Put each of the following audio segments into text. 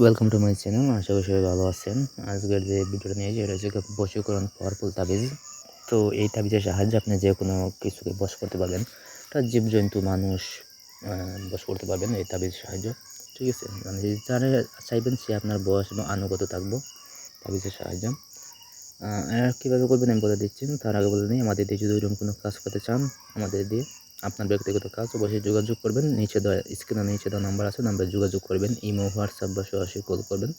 Welcome to my channel আশা করি সবাই ভালো আছেন। আজকের যে ভিডিওটা নিয়েছি এটা হচ্ছে বশীকরণ পাওয়ারফুল তাবিজ। তো এই তাবিজের সাহায্যে আপনি যে কোনো কিছুকে বশ করতে পারবেন। তা জীবজন্তু, মানুষ বশ করতে পারবেন এই তাবিজের সাহায্য। ঠিক আছে? মানে যারা চাইবেন সে আপনার বয়স এবং আনুগত থাকব তাবিজের সাহায্য। কীভাবে করবেন আমি বলে দিচ্ছি। তার আগে বলে নিই আমাদের দিয়ে যদি ওইরকম কোনো কাজ করতে চান, আমাদের দিয়ে আপনার ব্যক্তিগত কাজ অবশ্যই যোগাযোগ করবেন। নিচে দেওয়া স্ক্রিনে নিচে দেওয়া নাম্বার আছে নাম্বারে যোগাযোগ করবেন ইমো হোয়াটসঅ্যাপ বা সরাসরি কল করবেন।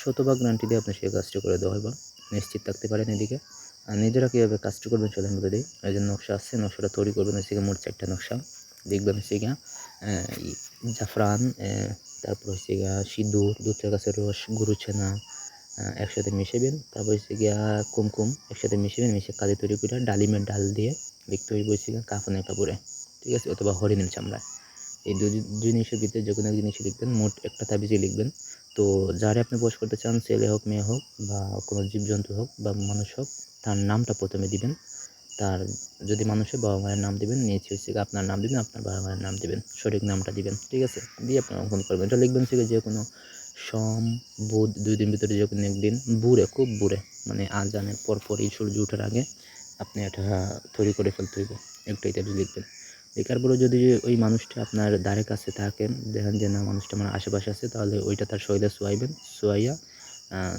শতভাগ গ্যারান্টি দিয়ে আপনি সেই কাজটি করে দেওয়া হবে নিশ্চিত থাকতে পারেন এদিকে। আর নিজেরা কীভাবে কাজটি করবেন আমি বলে দিই। এই যে নকশা আছে নকশাটা তৈরি করবেন হচ্ছে মোট চারটা নকশা। দেখবেন হচ্ছে গিয়া জাফরান তারপর হচ্ছে গিয়া সিঁদুর দুধের গাছের রস গরু একসাথে মিশাবেন। তারপর হচ্ছে গিয়া কুমকুম একসাথে মিশাবেন মিশে কালি তৈরি করে ডালিমের ডাল দিয়ে লিখতে হইব হচ্ছে গিয়া কাফনের কাপড়ে। ঠিক আছে, অথবা হরিণের চামড়ায় এই দুই জিনিসের ভিতরে যে কোনো এক জিনিসই লিখবেন, মোট একটা তাবিজই লিখবেন। তো যারে আপনি বস করতে চান, ছেলে হোক, মেয়ে হোক, বা কোনো জীবজন্তু হোক, বা মানুষ হোক, তার নামটা প্রথমে দিবেন। তার যদি মানুষের বাবা মায়ের নাম দিবেন নিচে হচ্ছে আপনার নাম দিবেন, আপনার বাবা মায়ের নাম দিবেন, সঠিক নামটা দিবেন, ঠিক আছে? দিয়ে আপনার অঙ্কন করবেন। এটা লিখবেন গিয়ে যে কোনো সম, বুধ, দুই দিন ভিতরে যে কোনো একদিন বুড়ে, খুব বুড়ে মানে আজানের পর পরই সূর্য ওঠার আগে আপনি এটা তৈরি করে ফেলতে হইব। একটাই তাবিজ লিখবেন। লেখার পরে যদি ওই মানুষটা আপনার দ্বারে কাছে থাকেন দেখেন যে না, মানুষটা আমার আশেপাশে আছে, তাহলে ওইটা তার শরীরে শোয়াইবেন, শোয়াইয়া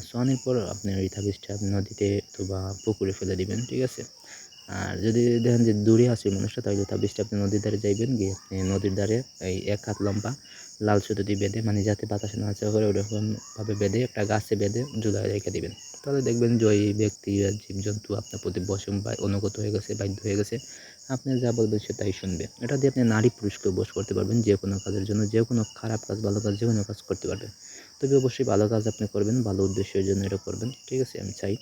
শোয়ানোর পর আপনি ওই তাবিজটা নদীতে অথবা পুকুরে ফেলে দিবেন, ঠিক আছে? আর যদি দেখেন যে দূরে আছে মানুষটা, তাহলে তাবিজটা আপনি নদীর ধারে যাইবেন, গিয়ে আপনি নদীর ধারে এই এক হাত লম্বা লাল সুতো দিয়ে বেঁধে মানে যাতে বাতাসে নাচা করে ওরকমভাবে বেঁধে, একটা গাছে বেঁধে জুলাই রেখে দিবেন। তাহলে দেখবেন যে ওই ব্যক্তি জীবজন্তু আপনার প্রতি বসম বা অনুগত হয়ে গেছে, বাধ্য হয়ে গেছে। আপনি যা বলবেন সে তাই শুনবে। এটা দিয়ে আপনি নারী পুরুষকে বস করতে পারবেন যে কোনো কাজের জন্য, যে কোনো খারাপ কাজ, ভালো কাজ, যে কোনো কাজ করতে পারবেন। তবে অবশ্যই ভালো কাজ আপনি করবেন, ভালো উদ্দেশ্যের জন্য এটা করবেন, ঠিক আছে? আমি চাই।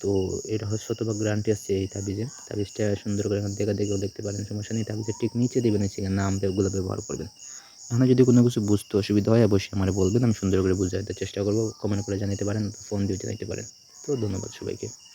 তো এটা শতভাগ গ্যারান্টি আছে এই তাবিজে। তাবিজটা সুন্দর করে দেখা দেখেও দেখতে পারেন, সমস্যা নেই। তাবিজের ঠিক নিচে দেবেন সেখানে নাম ওগুলো ব্যবহার করবেন। এখানে যদি কোনো কিছু বুঝতে অসুবিধা হয়, অবশ্যই আমার বলবেন, আমি সুন্দর করে বুঝাতে চেষ্টা করব। কমেন্ট করে জানাতে পারেন, ফোন দিয়ে জানাতে পারেন। তো ধন্যবাদ সবাইকে।